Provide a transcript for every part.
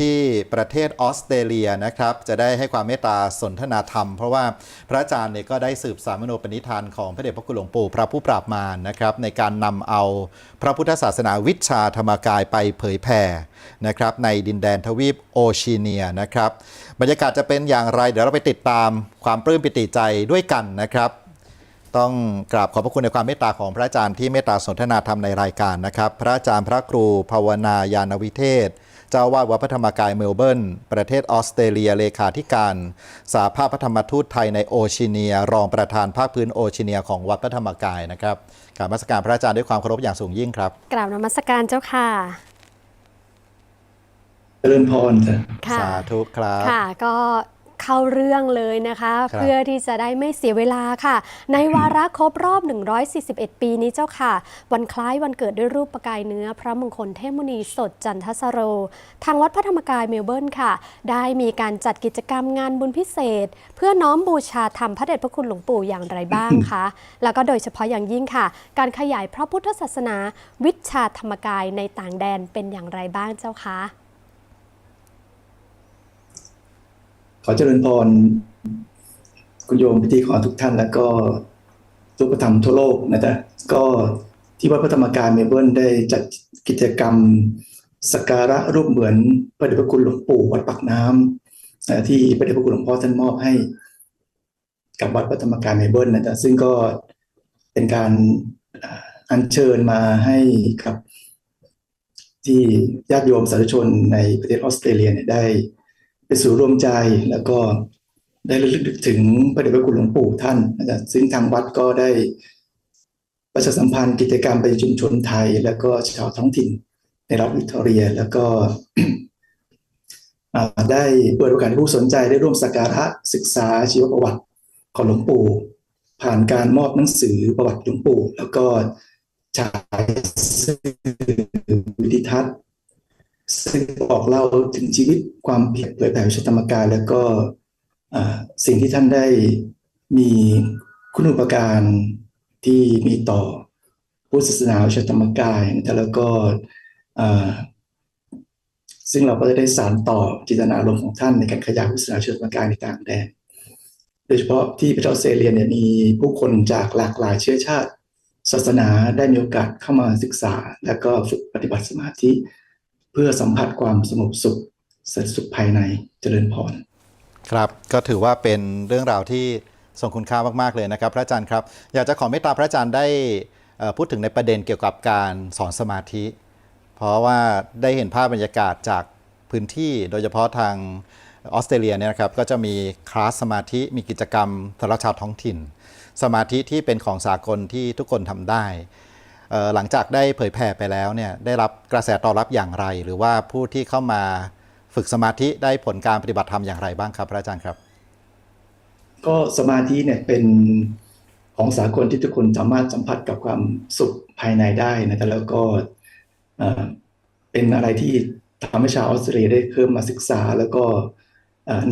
ที่ประเทศออสเตรเลียนะครับ จะได้ให้ความเมตตาสนทนาธรรม เพราะว่าพระอาจารย์เนี่ยก็ได้สืบสารมโนปณิธานของพระเดชพระคุณหลวงปู่พระผู้ปราบมารนะครับ ในการนำเอาพระพุทธศาสนาวิชาธรรมกายไปเผยแผ่นะครับในดินแดนทวีปโอชีเนียนะครับ บรรยากาศจะเป็นอย่างไร เดี๋ยวเราไปติดตามความปลื้มปิติใจด้วยกันนะครับ ต้องกราบขอบพระคุณในความเมตตาของพระอาจารย์ที่เมตตาสนทนาธรรมในรายการนะครับ พระอาจารย์พระครูภาวนายานวิเทศ เจ้าอาวาดวัดพระธรรมกายเมลเบิร์นประเทศออสเตรเลียเลขาธิการสาภาพพระธรรมทูตไทยในโอชิเนีย รองประธานภาคพื้นโอชิเนียของวัดพระธรรมกายนะครับกราบนมัสการพระอาจารย์ด้วยความเคารพอย่างสูงยิ่งครับกราบนมัสการเจ้าค่ะเจริญพรจ้ะค่ะสาธุครับค่ะก็ เข้าเรื่องเลยนะคะครับเพื่อที่จะได้ไม่เสียเวลาค่ะ ในวาระครบรอบ 141 ปีนี้เจ้าค่ะ วันคล้ายวันเกิดด้วยรูปประกายเนื้อ พระมงคลเทพมุนีสดจันทสโร ทางวัดพระธรรมกายเมลเบิร์นค่ะ ได้มีการจัดกิจกรรมงานบุญพิเศษ เพื่อน้อมบูชาธรรมพระเดชพระคุณหลวงปู่อย่างไรบ้างคะ แล้วก็โดยเฉพาะอย่างยิ่งค่ะ การขยายพระพุทธศาสนา วิชาธรรมกายในต่างแดนเป็นอย่างไรบ้างเจ้าคะ ขอเจริญพร คุณโยมพิธีขอทุกท่านแล้วก็ทุกประธรรมทั่วโลกนะจ๊ะก็ที่วัดพระธรรมกายเมเบิร์นได้จัดกิจกรรมสการะรูปเหมือนพระเดชพระคุณหลวงปู่วัดปากน้ำที่พระเดชพระคุณหลวงพ่อท่านมอบให้ กับวัดพระธรรมกายเมเบิร์นะจ๊ะซึ่งก็เป็นการอัญเชิญมาให้กับ ที่ญาติโยมสาธุชนในประเทศออสเตรเลียเนี่ยได้ เป็นศูนย์รวมใจแล้วก็ได้ระลึกถึงพระเดชพระคุณหลวงปู่ท่านนะครับซึ่งทางวัดก็ได้ ประชาสัมพันธ์กิจกรรมไปชุมชนไทย แล้วก็ชาวท้องถิ่นในรัฐวิกตอเรีย แล้วก็ได้เปิดโอกาสให้ผู้สนใจได้ร่วมสักการะศึกษาชีวประวัติของหลวงปู่ ผ่านการมอบหนังสือประวัติหลวงปู่ แล้วก็ฉายสื่อวิดิทัศน์ ซึ่งบอกเล่าถึงชีวิตความเพียรเผยแผ่วิชาธรรมกาย แล้วก็สิ่งที่ท่านได้มีคุณอุปการที่มีต่อพุทธศาสนาวิชาธรรมกายนะแล้วก็ซึ่งเราก็จะได้สานต่อจินตนารมณ์ของท่านในการขยายพุทธศาสนาวิชาธรรมกายในต่างแดนโดยเฉพาะที่ประเทศออสเตรเลียเนี่ยมีผู้คนจากหลากหลายเชื้อชาติศาสนาได้มีโอกาสเข้ามาศึกษา และก็ฝึกปฏิบัติสมาธิ เพื่อสัมผัสความสงบสุขสันติสุขภายในเจริญพรครับ ก็ถือว่าเป็นเรื่องราวที่ทรงคุณค่ามากๆเลยนะครับ พระอาจารย์ครับ อยากจะขอเมตตาพระอาจารย์ได้พูดถึงในประเด็นเกี่ยวกับการสอนสมาธิ เพราะว่าได้เห็นภาพบรรยากาศจากพื้นที่โดยเฉพาะทางออสเตรเลียเนี่ยนะครับก็จะมีคลาสสมาธิมีกิจกรรมสำหรับชาวท้องถิ่น สมาธิที่เป็นของสากลที่ทุกคนทำได้ หลังจากได้เผยแผ่ไปแล้วเนี่ยได้รับกระแสตอบรับอย่างไร หรือว่าผู้ที่เข้ามาฝึกสมาธิได้ผลการปฏิบัติธรรมอย่างไรบ้างครับ พระอาจารย์ครับ ก็สมาธิเนี่ยเป็นของสากลที่ทุกคนสามารถสัมผัสกับความสุขภายในได้นะครับแล้วก็เป็นอะไรที่ทำให้ชาวออสเตรเลียได้เพิ่มมาศึกษา แล้วก็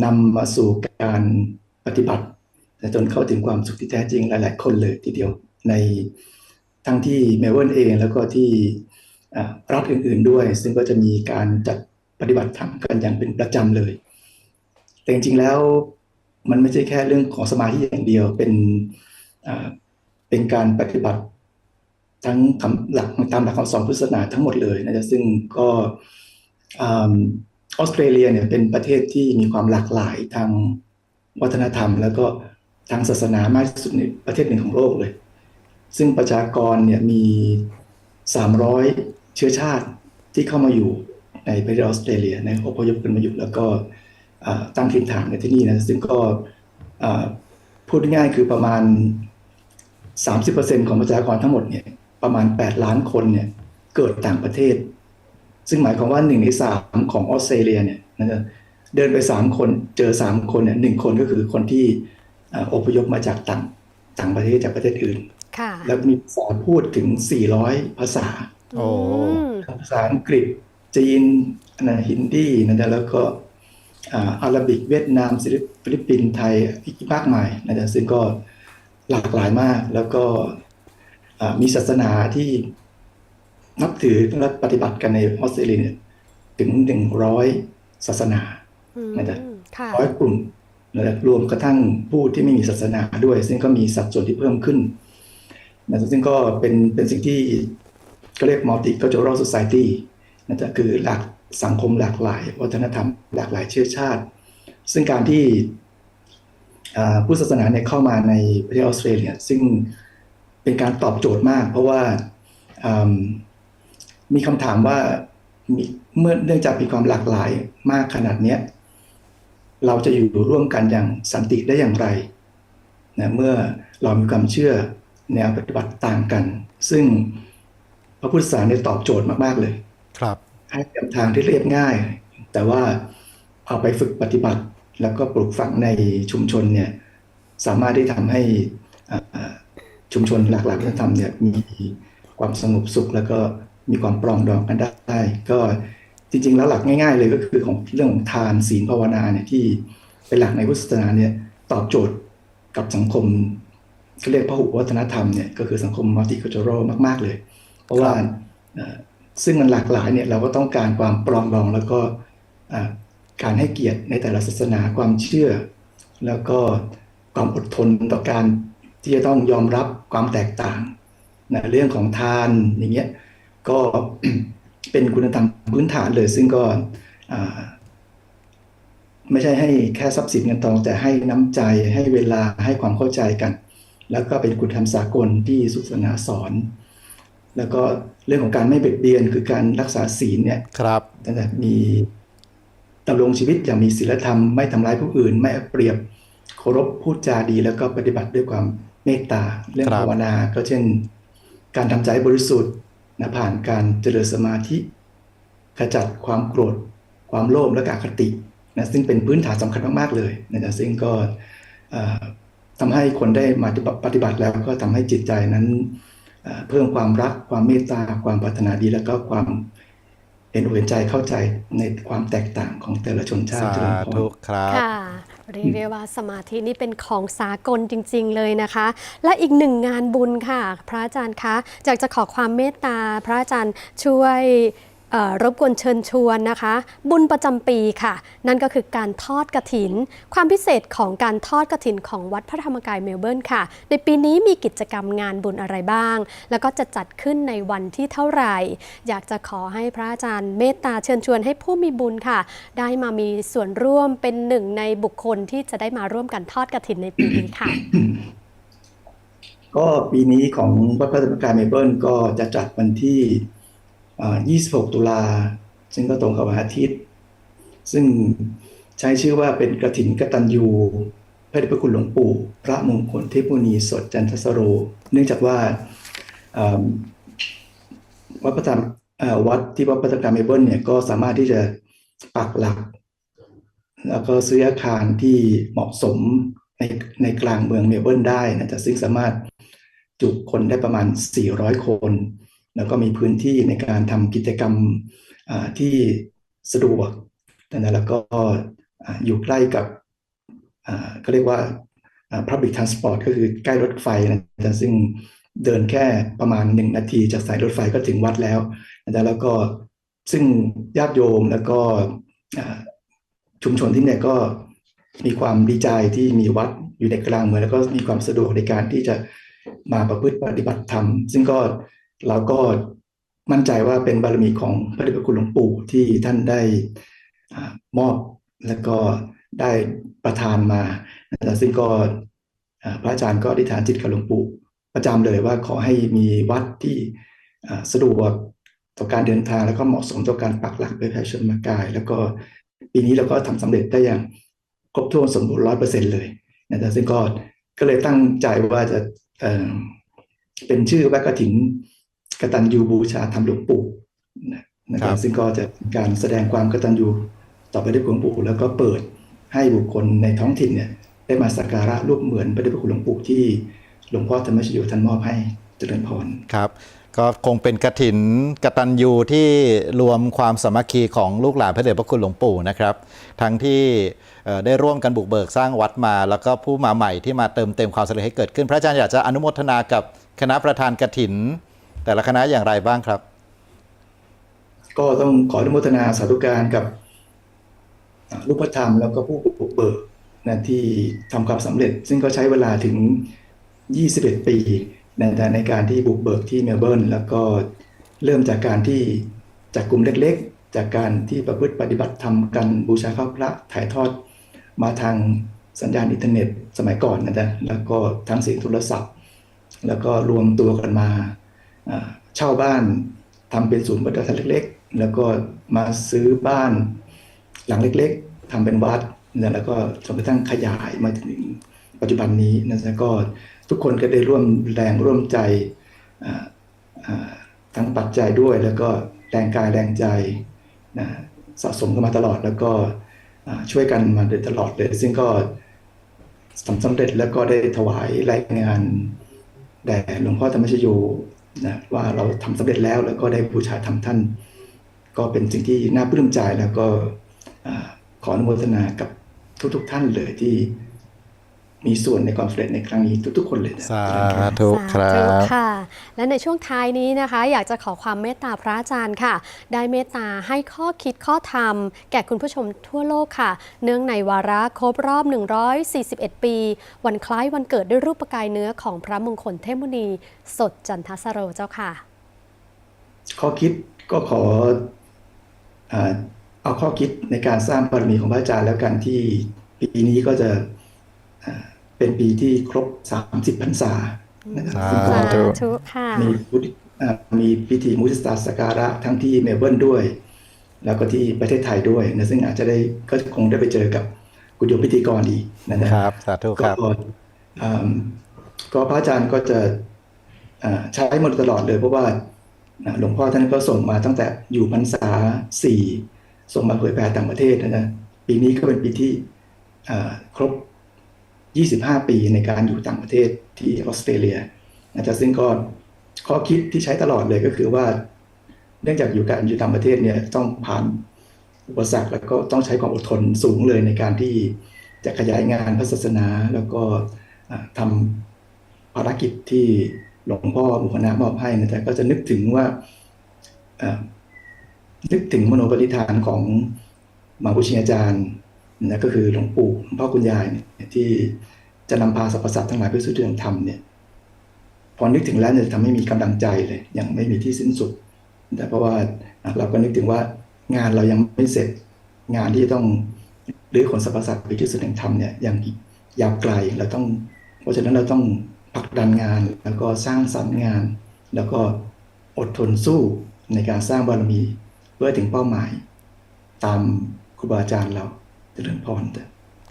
นำมาสู่การปฏิบัติจนเข้าถึงความสุขที่แท้จริงหลาย ๆ คนเลยทีเดียวใน ทั้งที่เมลเบิร์นเองแล้วก็ที่รัฐอื่นๆด้วย ซึ่งก็จะมีการจัดปฏิบัติธรรมกันอย่างเป็นประจำเลย แต่จริงๆแล้วมันไม่ใช่แค่เรื่องของสมาธิอย่างเดียวเป็นเป็นการปฏิบัติทั้งคำหลักตามหลักคำสอนพุทธศาสนาทั้งหมดเลยนะจ๊ะซึ่งก็อออสเตรเลียเนี่ยเป็นประเทศที่มีความหลากหลายทางวัฒนธรรม แล้วก็ทางศาสนามากที่สุดในประเทศหนึ่งของโลกเลย ซึ่งประชากรเนี่ยมี 300 เชื้อชาติที่เข้ามาอยู่ในประเทศออสเตรเลียในอพยพกันมาอยู่แล้วก็ตั้งถิ่นฐานในที่นี่นะซึ่งก็พูดง่ายคือประมาณ 30%ของประชากรทั้งหมดเนี่ยประมาณ 8 ล้านคนเนี่ยเกิดต่างประเทศ ซึ่งหมายความว่าหนึ่งในสามของออสเตรเลียเนี่ยนะเดินไปสามคนเจอสามคนเนี่ยหนึ่งคนก็คือคนที่อ่าอพยพมาจากต่างต่างประเทศจากประเทศอื่น แล้วมีภาษาพูดถึง 400 ภาษาโอ้อืมภาษาอังกฤษจีนนะฮินดีนะจ๊ะแล้วก็อ่าอาหรับิกเวียดนามฟิลิปปินส์ไทยอีกมากมายนะจ๊ะซึ่งก็หลากหลายมากแล้วก็อ่ามีศาสนาที่นับถือและปฏิบัติกันในออสเตรเลียเนี่ยถึง100ศาสนาอืมนะครับค่ะร้อยกลุ่มนะครับรวมกระทั่งผู้ที่ไม่มีศาสนาด้วย ซึ่งก็มีสัดส่วนที่เพิ่มขึ้น นะซึ่งก็เป็นเป็นสิ่งที่ก็เรียก multicultural society นะครับคือหลากสังคมหลากหลาย วัฒนธรรมหลากหลายเชื้อชาติ ซึ่งการที่ผู้ศาสนาเนี่ยเข้ามาในประเทศออสเตรเลีย ซึ่งเป็นการตอบโจทย์มาก เพราะว่ามีคำถามว่าเมื่อเนื่องจากมีความหลากหลายมากขนาดนี้เราจะอยู่ร่วมกันอย่างสันติได้อย่างไรนะเมื่อเรามีความเชื่อ แนวปฏิบัติต่างกัน ซึ่งพระพุทธศาสนาเนี่ยตอบโจทย์มาก ๆ เลย ครับ ให้แนวทางที่เรียบง่าย แต่ว่าเอาไปฝึกปฏิบัติ แล้วก็ปลูกฝังในชุมชนเนี่ยสามารถที่ทำให้อ่าชุมชนหลากหลายวัฒนธรรมเนี่ยมีความสงบสุขแล้วก็มีความปรองดองกันได้ ก็จริง ๆ แล้วหลักง่าย ๆ เลยก็คือของเรื่องของทานศีลภาวนาเนี่ยที่เป็นหลักในพุทธศาสนาเนี่ยตอบโจทย์กับสังคม เขาเรียกพหุวัฒนธรรมเนี่ยก็คือสังคมมัลติคัลเจอรัลมาก ๆ เลย เพราะว่าเอ่อซึ่งมันหลากหลายเนี่ยเราก็ต้องการความปรองดองแล้วก็อ่าการให้เกียรติในแต่ละศาสนาความเชื่อ แล้วก็ความอดทนต่อการที่จะต้องยอมรับความแตกต่างนะเรื่องของทานอย่างเงี้ยก็เป็นคุณธรรมพื้นฐานเลย ซึ่งก็อ่าไม่ใช่ให้แค่ทรัพย์สินเงินทองแต่ให้น้ำใจให้เวลาให้ความเข้าใจกัน แล้วก็เป็นคุณธรรมสากลที่สุศาสนาสอน แล้วก็เรื่องของการไม่เบียดเบียนคือการรักษาศีลเนี่ยครับตั้งแต่มีดำรงชีวิตอย่างมีศีลธรรมไม่ทำร้ายผู้อื่น ไม่เอาเปรียบเคารพพูดจาดี แล้วก็ปฏิบัติด้วยความเมตตาเรื่องครับภาวนา ก็เช่น การทำใจให้บริสุทธิ์นะผ่านการเจริญสมาธิ ขจัดความโกรธ ความโลภและกอคตินะซึ่งเป็นพื้นฐานสำคัญมาก ๆ เลยนะซึ่งก็เอ่อ ทำให้คนได้มาปฏิบัติแล้วก็ทำให้จิตใจนั้นเอ่อเพิ่มความรักความเมตตาความปรารถนาดีแล้วก็ความเห็นอกเห็นใจเข้าใจในความแตกต่างของแต่ละชนชาติสาเจริญพรธุครับค่ะเรียกได้ว่าสมาธินี่เป็นของสากลจริง ๆ เลยนะคะ และอีกหนึ่งงานบุญค่ะ พระอาจารย์คะอยากจะขอความเมตตาพระอาจารย์ช่วยเอ่อ รบกวนเชิญชวนนะคะ บุญประจำปีค่ะ นั่นก็คือการทอดกระถิน ความพิเศษของการทอดกระถินของวัดพระธรรมกายเมลเบิร์นค่ะ ในปีนี้มีกิจกรรมงานบุญอะไรบ้าง แล้วก็จะจัดขึ้นในวันที่เท่าไหร่ อยากจะขอให้พระอาจารย์เมตตาเชิญชวนให้ผู้มีบุญค่ะ ได้มามีส่วนร่วมเป็นหนึ่งในบุคคลที่จะได้มาร่วมกันทอดกระถินในปีนี้ค่ะ ก็ปีนี้ของวัดพระธรรมกายเมลเบิร์นก็จะจัดวันที่ 26 ตุลา ซึ่งก็ตรงกับวันอาทิตย์ ซึ่งใช้ชื่อว่าเป็นกระถินกตัญญูพระเดชพระคุณหลวงปู่ พระมงคลเทพมุนีสดจันทสโร เนื่องจากว่าวัดพระธรรมอ่าวัดที่วัดพระธรรมกายเมเบิร์นเนี่ยก็สามารถที่จะปักหลัก แล้วก็ซื้ออาคารที่เหมาะสมในในกลางเมืองเมลเบิร์นได้นะจ๊ะซึ่งสามารถจุคนได้ประมาณ 400 คน แล้วก็มีพื้นที่ในการทำกิจกรรมที่สะดวกนะแล้วก็อยู่ใกล้กับอ่าก็เรียกว่า public transport ก็คือใกล้รถไฟนะจ๊ะซึ่งเดินแค่ประมาณ1นาทีจากสายรถไฟก็ถึงวัดแล้วนะจ๊ะแล้วก็ซึ่งญาติโยมแล้วก็ชุมชนที่เนี่ยก็มีความดีใจที่มีวัดอยู่ในกลางเมืองแล้วก็มีความสะดวกในการที่จะมาประพฤติปฏิบัติธรรม ซึ่งก็ เราก็มั่นใจว่าเป็นบารมีของพระเดชพระคุณหลวงปู่ที่ท่านได้อมอบแล้วก็ได้ประทานมาซึ่งก็พระอาจารย์ก็อธิษฐานจิตกับหลวงปู่ประจำเลยว่าขอให้มีวัดที่สะดวกต่อการเดินทางแล้วก็เหมาะสมต่อการปักหลักเผยแผ่ชนมากาย แล้วก็ปีนี้เราก็ทำสำเร็จได้อย่างครบถ้วนสมบูรณ์ร้อยเปอร์เซ็นเลยนะซึ่งก็ก็เลยตั้งใจว่าจะเเป็นชื่อว่ากฐิน กตัญญูบูชาธรรมหลวงปู่นะนะคครัรับบซึ่งก็จะเป็นการแสดงความกตัญญูต่อพระเดชพระคุณหลวงปู่แล้วก็เปิดให้บุคคลในท้องถิ่นเนี่ยได้มาสักการะรูปเหมือนพระเดชพระคุณหลวงปู่ที่หลวงพ่อธรรมชโยท่านมอบให้เจริญพรครับก็คงเป็นกระถินกตัญญูที่รวมความสามัคคีของลูกหลานพระเดชพระคุณหลวงปู่นะครับ ทั้งที่เอ่อได้ร่วมกันบุกเบิกสร้างวัดมา แล้วก็ผู้มาใหม่ที่มาเติมเต็มความสำเร็จให้เกิดขึ้น พระอาจารย์อยากจะอนุโมทนากับคณะประธานกระถิน แต่ละคณะอย่างไรบ้างครับ ก็ต้องขออนุโมทนาสาธุการกับรูปธรรมแล้วก็ผู้บุกเบิกนะที่ทำความสำเร็จ ซึ่งก็ใช้เวลาถึง 21 ปีในในการที่บุกเบิกที่เมลเบิร์นแล้วก็เริ่มจากการที่จากกลุ่มเล็กๆ จากการที่ประพฤติปฏิบัติธรรมกันบูชาข้าพระถ่ายทอดมาทางสัญญาณอินเทอร์เน็ตสมัยก่อนนะจ๊ะแล้วก็ทางเสียงโทรศัพท์ แล้วก็รวมตัวกันมา เช่าบ้านทำเป็นศูนย์ปฏิบัติธรรมเล็ก ๆ แล้วก็มาซื้อบ้านหลังเล็ก ๆทำเป็นวัดนะแล้วก็จนกระทั่งขยายมาถึงปัจจุบันนี้นะแล้วก็ทุกคนก็ได้ร่วมแรงร่วมใจอ่าอ่าทั้งปัจจัยด้วย แล้วก็แรงกายแรงใจนะสะสมกันมาตลอดแล้วก็ช่วยกันมาโดยตลอดเลย ซึ่งก็สำสำเร็จแล้วก็ได้ถวายรายงานแด่หลวงพ่อธรรมชโย นะว่าเราทำสำเร็จแล้วแล้วก็ได้บูชาธรรมท่าน ก็เป็นสิ่งที่น่าปลื้มใจแล้วก็อขออนุโมทนากับทุกๆทท่านเลยที่ มีส่วนในความสำเร็จในครั้งนี้ทุกๆ คนเลยนะสาธุครัสาธุบค่ะ และในช่วงท้ายนี้นะคะ อยากจะขอความเมตตาพระอาจารย์ค่ะ ได้เมตตาให้ข้อคิดข้อธรรม แก่คุณผู้ชมทั่วโลกค่ะ เนื่องในวาระครบรอบ 141 ปี วันคล้ายวันเกิดด้วยรูปประกายเนื้อของพระมงคลเทพมุนีสดจันทสโรเจ้าค่ะ ข้อคิดก็ขออ่าเอาข้อคิดในการสร้างบารมีของพระอาจารย์แล้วกันที่ปีนี้ก็จะอ่า เป็นปีที่ครบ 30พรรษานะครับซึ่งก็สาสาธุค่ะมีพุทธอ่ามีพิธีมุทิตาสการะทั้งที่เมลเบิร์นด้วย แล้วก็ที่ประเทศไทยด้วยนะซึ่งอาจจะได้ก็คงได้ไปเจอกับคุณโยมพิธีกรอีกนะนะครับสาธุครับก็อ่าก็พระอาจารย์ก็จะอ่าใช้มาโดยตลอดเลยเพราะว่าอ่าหลวงพ่อท่านก็ส่งมาตั้งแต่อยู่พรรษาสี่ส่งมาเผยแผ่ต่างประเทศนะนะปีนี้ก็เป็นปีที่อ่าครบ 25 ปีในการอยู่ต่างประเทศที่ออสเตรเลียนะจ๊ะซึ่งก็ข้อคิดที่ใช้ตลอดเลยก็คือว่า เนื่องจากอยู่การอยู่ต่างประเทศเนี่ยต้องผ่านอุปสรรคแล้วก็ต้องใช้ความอดทนสูงเลยในการที่จะขยายงานพระศาสนา แล้วก็อ่าทำภารกิจที่หลวงพ่อบุคณะมอบให้นะจ๊ะก็จะนึกถึงว่านึกถึงมโนปณิธานของมหาบุชิอาจารย์ นะก็คือหลวงปู่หลวงพ่อคุณยายเนี่ยที่จะนำพาสรรพสัตว์ทั้งหลายไปสู่ที่ธรรมเนี่ยพอนึกถึงแล้วเนี่ยทำให้มีกำลังใจเลยยังไม่มีที่สิ้นสุด แต่เพราะว่าเราก็นึกถึงว่างานเรายังไม่เสร็จ งานที่ต้องหรือขนสรรพสัตว์ไปที่สุดแห่งธรรมเนี่ยยังยาวไกลเราต้อง เพราะฉะนั้นเราต้องผลักดันงานแล้วก็สร้างสรรค์งาน แล้วก็อดทนสู้ในการสร้างบารมีเพื่อถึงเป้าหมาย ตามครูบาอาจารย์เรา เจริญพรแต่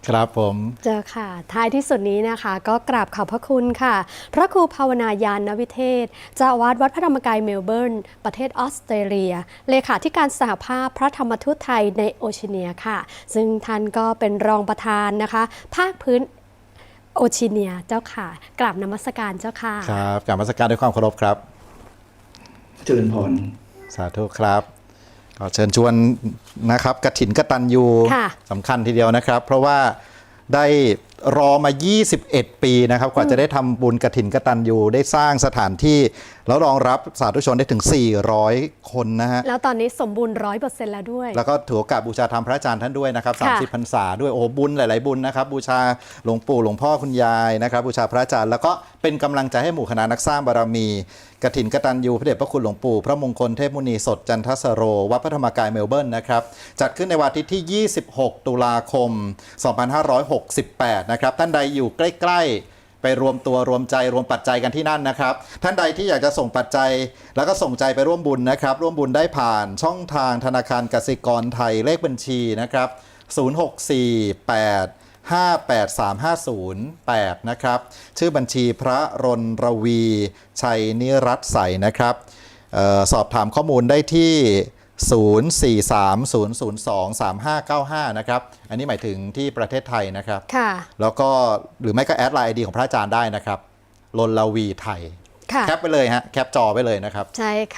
ครับผม เจอค่ะ ท้ายที่สุดนี้นะคะ ก็กราบขอบพระคุณค่ะ พระครูภาวนายานนวิเทศเจ้าอาวาสวัดพระธรรมกายเมลเบิร์น ประเทศออสเตรเลีย เลขาธิการสหภาพพระธรรมทูตไทยในโอเชียเนียค่ะ ซึ่งท่านก็เป็นรองประธานนะคะ ภาคพื้นโอเชียเนียเจ้าค่ะ กราบนมัสการเจ้าค่ะ ครับกราบนมัสการด้วยความเคารพครับ เจริญพร สาธุครับ ก็เชิญชวนนะครับกระถินกระตันยูค่ะสำคัญทีเดียวนะครับ เพราะว่าได้รอมา 21 ปีนะครับ กว่าจะได้ทำบุญกระถินกระตันยูได้สร้างสถานที่ แล้วรองรับสาธุชนได้ถึง 400 คนนะฮะ แล้วตอนนี้สมบูรณ์ร้อยเปอร์เซ็นต์แล้วด้วย แล้วก็ถือโอกาสบูชาธรรมพระอาจารย์ท่านด้วยนะครับค่ะ30พรรษาด้วย โอ้โหบุญหลาย ๆ บุญนะครับ บูชาหลวงปู่หลวงพ่อคุณยายนะครับ บูชาพระอาจารย์แล้วก็เป็นกำลังใจให้หมู่คณะนักสร้างบารมีกฐินกตัญญูพระเดชพระคุณหลวงปู่ พระมงคลเทพมุนีสดจันทสโร วัดพระธรรมกายเมลเบิร์นนะครับ จัดขึ้นในวันอาทิตย์ที่ 26 ตุลาคม 2568 นะครับ ท่านใดอยู่ใกล้ ๆ ไปรวมตัวรวมใจรวมปัจจัยกันที่นั่นนะครับ ท่านใดที่อยากจะส่งปัจจัย แล้วก็ส่งใจไปร่วมบุญนะครับ ร่วมบุญได้ผ่านช่องทางธนาคารกสิกรไทยเลขบัญชีนะครับ 0648 583508 นะครับ ชื่อบัญชีพระรนรวี ชัยนิรัตใสนะครับออสอบถามข้อมูลได้ที่ 0430023595 นะครับ อันนี้หมายถึงที่ประเทศไทยนะครับ ค่ะ แล้วก็หรือไม่ก็แอดไลน์ไอดีของพระอาจารย์ได้นะครับรนรวีไทย ค่ะ แคปไปเลยฮะ แคปจอไปเลยนะครับ ใช่ค่ะ